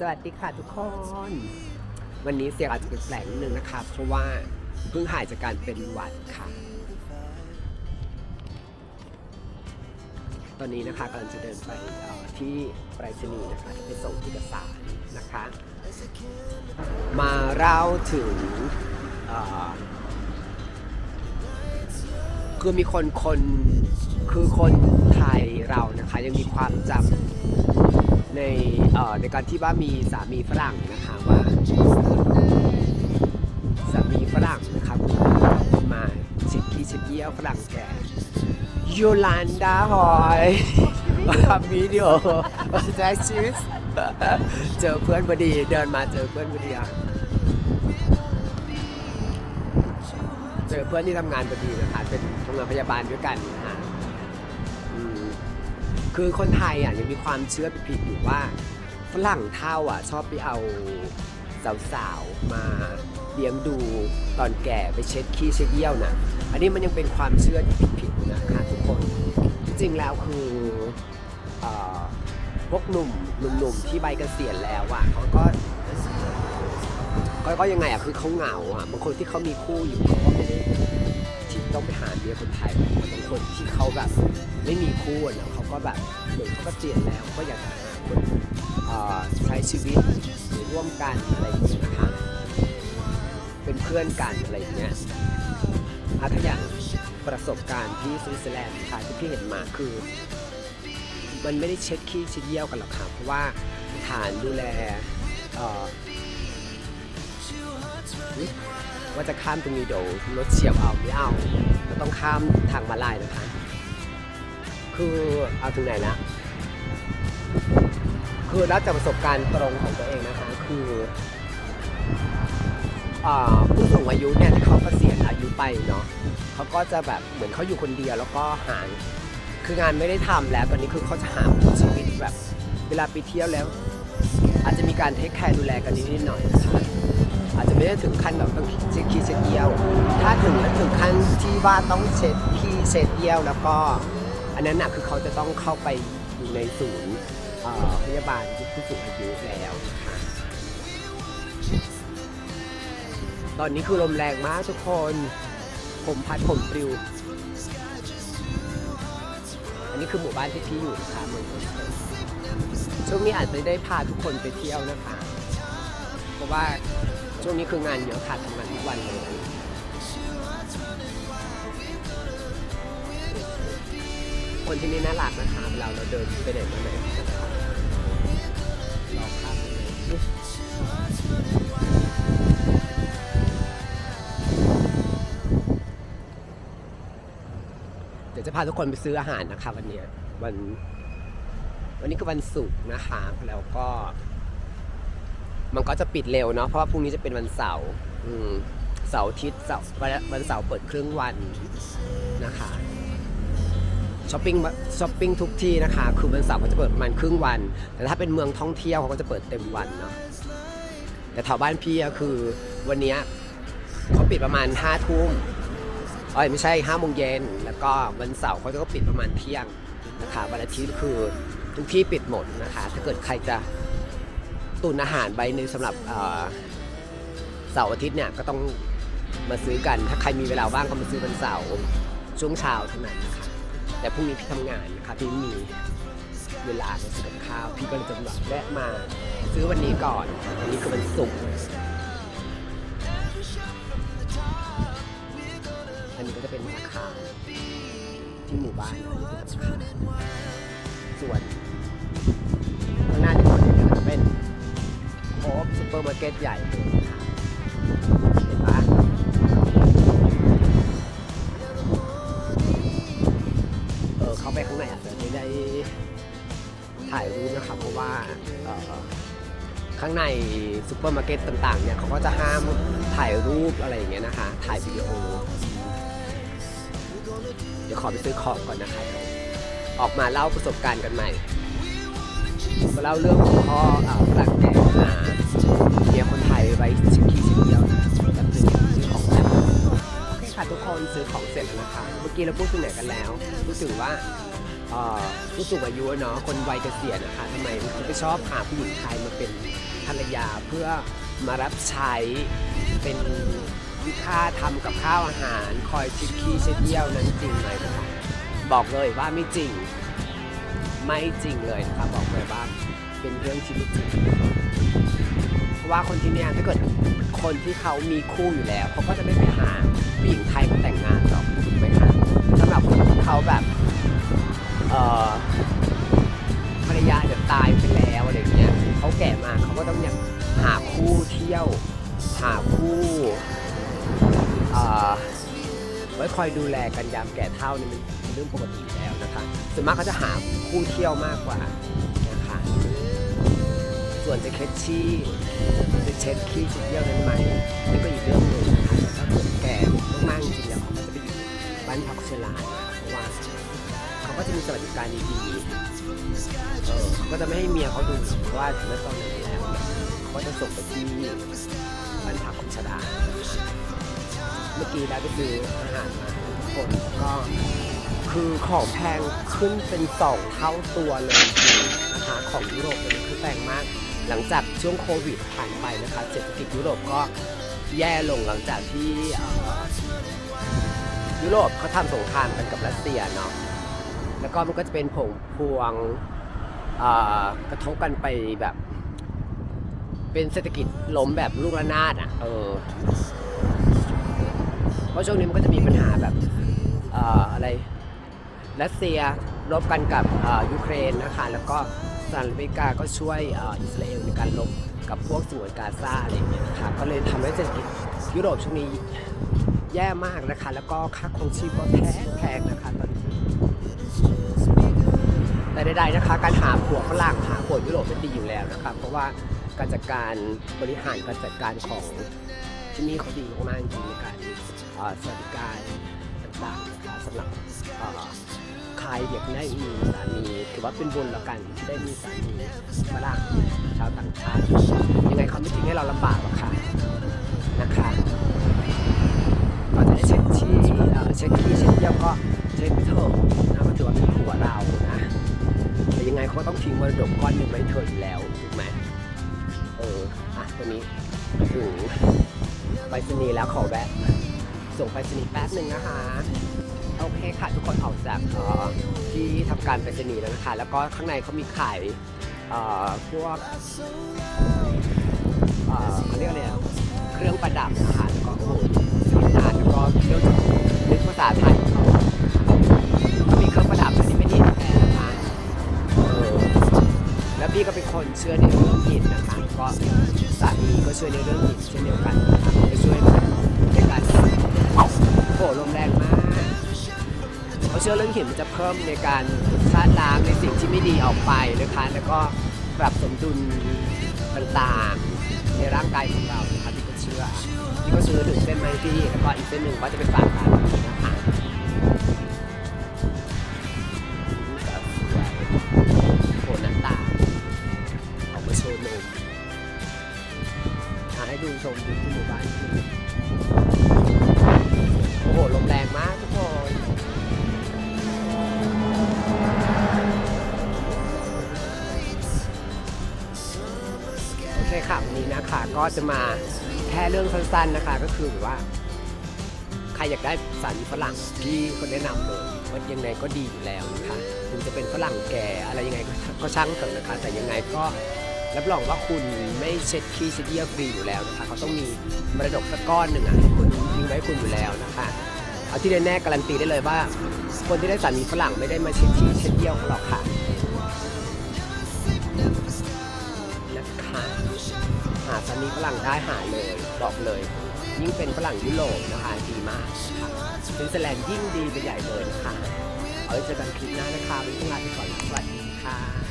สวัสดีค่ะทุกคน วันนี้เสียงอาจจะแปลกๆนิดนึงนะคะเพราะว่าเพิ่งหายจากการเป็นหวัดค่ะ ตอนนี้นะคะกำลังจะเดินไปที่ไปรษณีย์นะคะจะไปส่งเอกสารนะคะ มาเล่าถึงคือมีคนคนคือคนไทยเรานะคะ ยังมีความจำ ในเอ่อในการที่ว่ามีสามีฝรั่งนะคะว่าสามีฝรั่งนะครับมาชิดกี้ชิดเยี่ยวฝรั่งแก่โยลันดาหอยทำวิดีโอแจ็คชิสเจอเพื่อนพอดีเดินมาเจอเพื่อนพอดีอะเจอเพื่อนที่ทำงานพอดีนะคะเป็นทำงานพยาบาลด้วยกันนะฮะ คือคนไทยอะยังมีความเชื่อผิดๆอยู่ว่าฝรั่งเท่าอะชอบไปเอาสาวๆมาเลี้ยงดูตอนแก่ไปเช็ดขี้เช็ดเยี่ยวนะอันนี้มันยังเป็นความเชื่อที่ผิดๆนะคะทุกคนจริงๆแล้วคือเอ่อพวกหนุ่มหนุ่มๆที่ใบเกษียณแล้วอะเขาก็ก็ก็ยังไงอะคือเขาเหงาอะบางคนที่เขามีคู่อยู่เขาก็ไม่ได้ที่ต้องไปหาเมียคนไทยบางคนที่เขาแบบไม่มีคู่อะเนอะเขา ก็แบบเหมือนเขาก็เจียนแล้วก็อยากจะหาคนใช้ชีวิตร่วมกันอะไรอย่างเงี้ยนะคะเป็นเพื่อนกันอะไรอย่างเงี้ยอะถ้าอย่างประสบการณ์ที่สวิตเซอร์แลนด์ค่ะที่พี่เห็นมาคือ มันไม่ได้เช็ดขี้เช็ดเยี่ยวกันหรอกค่ะเพราะว่าสถานดูแลเอ่ออุ๊ยว่าจะข้ามตรงนี้เดี๋ยวรถเฉียวเอาไม่เอาก็ต้องข้ามทางมาลายนะคะ คือเอาถึงไหนนะคือแล้วจากประสบการณ์ตรงของตัวเองนะคะคือผู้สูงอายุเนี่ยที่เขาเกษียณอายุไปเนาะเขาก็จะแบบเหมือนเขาอยู่คนเดียวแล้วก็หาคืองานไม่ได้ทำแล้วตอนนี้คือเขาจะหาชีวิตแบบ เวลาไปเที่ยวแล้ว อาจจะมีการเทคแคร์ดูแลกันนิดหน่อยนะคะอาจจะไม่ได้ถึงขั้นแบบต้องเช็ดขี้เช็ดเยี่ยว ถ้าถึงแล้วถึงขั้นที่ว่าต้องเช็ดขี้เช็ดเยี่ยวแล้วก็ อันนั้นน่ะคือเขาจะต้องเข้าไปอยู่ในศูนย์เอ่อพยาบาลผู้สูงอายุแล้วนะคะตอนนี้คือลมแรงมากทุกคน ผมพัดผมปลิว อันนี้คือหมู่บ้านที่พี่อยู่นะคะเมืองโคสเตลช่วงนี้อาจจะได้พาทุกคนไปเที่ยวนะคะ เพราะว่าช่วงนี้คืองานเยอะค่ะทำงานทุกวันเลย คนที่นี่น่ารักนะคะเวลาเราเดินไปไหนมาไหนเดี๋ยวจะพาทุกคนไปซื้ออาหารนะคะ วันนี้วัน วันนี้คือวันศุกร์นะคะแล้วก็ มันก็จะปิดเร็วเนาะเพราะว่าพรุ่งนี้จะเป็นวันเสาร์อืมเสาร์อาทิตย์เสาร์วันเสาร์เปิดครึ่งวันนะคะ ช้อปปิ้งช้อปปิ้งทุกที่นะคะ คือวันเสาร์เขาจะเปิดประมาณครึ่งวัน แต่ถ้าเป็นเมืองท่องเที่ยวเขาก็จะเปิดเต็มวันเนาะ แต่แถวบ้านพี่คือวันนี้เขาปิดประมาณห้าทุ่มเอ้ยไม่ใช่ห้าโมงเย็น แล้วก็วันเสาร์เขาจะก็ปิดประมาณเที่ยงนะคะวันอาทิตย์คือทุกที่ปิดหมดนะคะ ถ้าเกิดใครจะตุนอาหารใบหนึ่งสำหรับเอ่อเสาร์อาทิตย์เนี่ยก็ต้องมาซื้อกัน ถ้าใครมีเวลาว่างก็มาซื้อวันเสาร์ช่วงเช้าเท่านั้นนะคะ แต่พรุ่งนี้พี่ทำงานนะคะพี่ไม่มีเวลามาซื้อกับข้าว พี่ก็เลยจะแบบแวะมาซื้อวันนี้ก่อนวันนี้คือวันศุกร์อันนี้ก็จะเป็นอาคารที่หมู่บ้านส่วนข้างหน้าที่คนเห็นเนี่ยก็จะเป็นโคฟซูเปอร์มาร์เก็ตใหญ่ ถ่ายรูปนะครับเพราะว่าข้างในซูเปอร์มาร์เก็ตต่างๆเนี่ยเขาก็จะห้ามถ่ายรูปอะไรอย่างเงี้ยนะคะ ถ่ายวิดีโอ เดี๋ยวขอไปซื้อของก่อนนะคะ ออกมาเล่าประสบการณ์กันใหม่มาเล่าเรื่องของพ่อเอ่อฝรั่งแก่มาเมียคนไทยไว้ชิคกี้ชิคเดียวนะแบบซื้อของโอเคค่ะทุกคนซื้อของเสร็จแล้วนะคะ เมื่อกี้เราพูดถึงไหนกันแล้ว พูดถึงว่า เอ่อผู้สูงอายุเนาะคนวัยเกษียณนะคะทำไมเขาไม่ชอบหาผู้หญิงไทยมาเป็นภรรยาเพื่อมารับใช้เป็นวิค่าทำกับข้าวอาหารคอยชิดขี้เช็ดเยี่ยวนั้นจริงไหมนะคะบอกเลยว่าไม่จริง ไม่จริงเลยนะคะบอกเลยว่าเป็นเรื่องที่ไม่จริง เพราะว่าคนที่เนี่ยถ้าเกิดคนที่เขามีคู่อยู่แล้วเขาก็จะไม่ไปหาผู้หญิงไทยมาแต่งงานหรอกถูกไหมคะสำหรับคนที่เขาแบบ ภรรยาจะตายไปแล้วอะไรเงี้ยเขาแก่มาเขาก็ต้องเนี่ยหาคู่เที่ยว หาคู่ไว้คอยดูแลกันยามแก่เฒ่านี่มันเป็นเรื่องปกติแล้วนะคะส่วนมากเขาจะหาคู่เที่ยวมากกว่านะคะส่วนจะเคชชี่จะเช็ดขี้เช็ดเยี่ยวนั้นไหมนี่ก็อีกเรื่องหนึ่งนะคะถ้าเกิดแก่มากๆจริงแล้วเขาจะไปอยู่บ้านพักชรา ก็จะมีสวัสดิการดีๆเออก็จะไม่ให้เมียเขาดูว่าถึงแม้ตอนนั้นแล้วก็จะส่งไปที่บ้านพักคนชราเมื่อกี้ได้ไปซื้ออาหารมาทุกคนก็คือของแพงขึ้นเป็นสองเท่าตัวเลยนะคะของยุโรปเลยคือแพงมาก หลังจากช่วงโควิดผ่านไปนะคะเศรษฐกิจยุโรปก็แย่ลงหลังจากที่ยุโรปเขาทำสงครามกันกับรัสเซียเนาะ แล้วก็มันก็จะเป็นผงพวงกระทบกันไปแบบ เป็นเศรษฐกิจล้มแบบลูกระนาดอะเออเพราะช่วงนี้มันก็จะมีปัญหาแบบเอ่อะไรรัสเซียรบกันกับยูเครนนะคะ แล้วก็สหรัฐอเมริกาก็ช่วยอิสราเอลในการรบกับพวกสวนกาซาอะไรอย่างเงี้ยนะคะก็เลยทำให้เศรษฐกิจยุโรปช่วงนี้แย่มากนะคะ แล้วก็ค่าครองชีพก็แพงแพงนะคะ แต่ใดๆนะคะ การหาผัวฝรั่งหาผัวยุโรปเป็นดีอยู่แล้วนะคะเพราะว่าการจัดการบริหารการจัดการของที่นี่เขาดีมากจริงในการสวัสดิการต่างๆนะคะสำหรับใครอยากได้มีสามีถือว่าเป็นบุญแล้วกันที่ได้มีสามีฝรั่งชาวต่างชาติยังไงเขาไม่ทิ้งให้เราลำบากหรอกค่ะนะคะก็จะได้เช็คที่เอ่อเช็คที่เช็คเยี่ยวก็เช็คไปเถอะ ก็ต้องทิ้งมรดกก้อนหนึ่งไว้ให้เธออยู่แล้วถูกไหมเอออะตัวนี้ถึงไปรษณีย์แล้วขอแวะส่งไปรษณีย์แป๊บหนึ่งนะคะโอเคค่ะทุกคนออกจากที่ทำการไปรษณีย์แล้วนะคะ แล้วก็ข้างในเขามีขายเอ่อพวกเอ่อเขาเรียกอะไรเครื่องประดับนะคะแล้วก็โอ้โหสวยงามแล้วก็เรื่องนึกภาษาไทย คนเชื่อในเรื่องหินนะคะก็สามีก็เชื่อในเรื่องหินเช่นเดียวกันนะคะก็ช่วยในการโอ้โหลมแรงมากเขาเชื่อเรื่องหินมันจะเพิ่มในการชาล้างในสิ่งที่ไม่ดีออกไปนะคะ แล้วก็ปรับสมดุลต่างๆ ในร่างกายของเรานะคะที่ก็เชื่อที่ก็ซื้อหนึ่งเส้นมาให้พี่แล้วก็อีกเส้นหนึ่งก็จะไปฝากร้านนะคะ จะมาแค่เรื่องสั้นๆนะคะ ก็คือแบบว่า ใครอยากได้สามีฝรั่งที่คนแนะนำเลยว่ายังไงก็ดีอยู่แล้วนะคะถึงจะเป็นฝรั่งแก่อะไรยังไงก็ก็ช่างเถอะนะคะ แต่ยังไงก็รับรองว่าคุณไม่เช็ดขี้เช็ดเยี่ยฟรีอยู่แล้วนะคะเขาต้องมีมรดกสักก้อนหนึ่งอะให้คุณทิ้งไว้ให้คุณอยู่แล้วนะคะ เอาที่แน่ๆการันตีได้เลยว่า คนที่ได้สามีฝรั่งไม่ได้มาเช็ดขี้เช็ดเยี่ยวเขาหรอกค่ะ หาสามีฝรั่งได้หาเลยบอกเลย ยิ่งเป็นฝรั่งยุโรปนะคะดีมากนะคะสวิตเซอร์แลนด์ยิ่งดีไปใหญ่เลยนะคะเอาไว้เจอกันคลิปหน้านะคะวันนี้ต้องลาไปก่อนสวัสดีค่ะ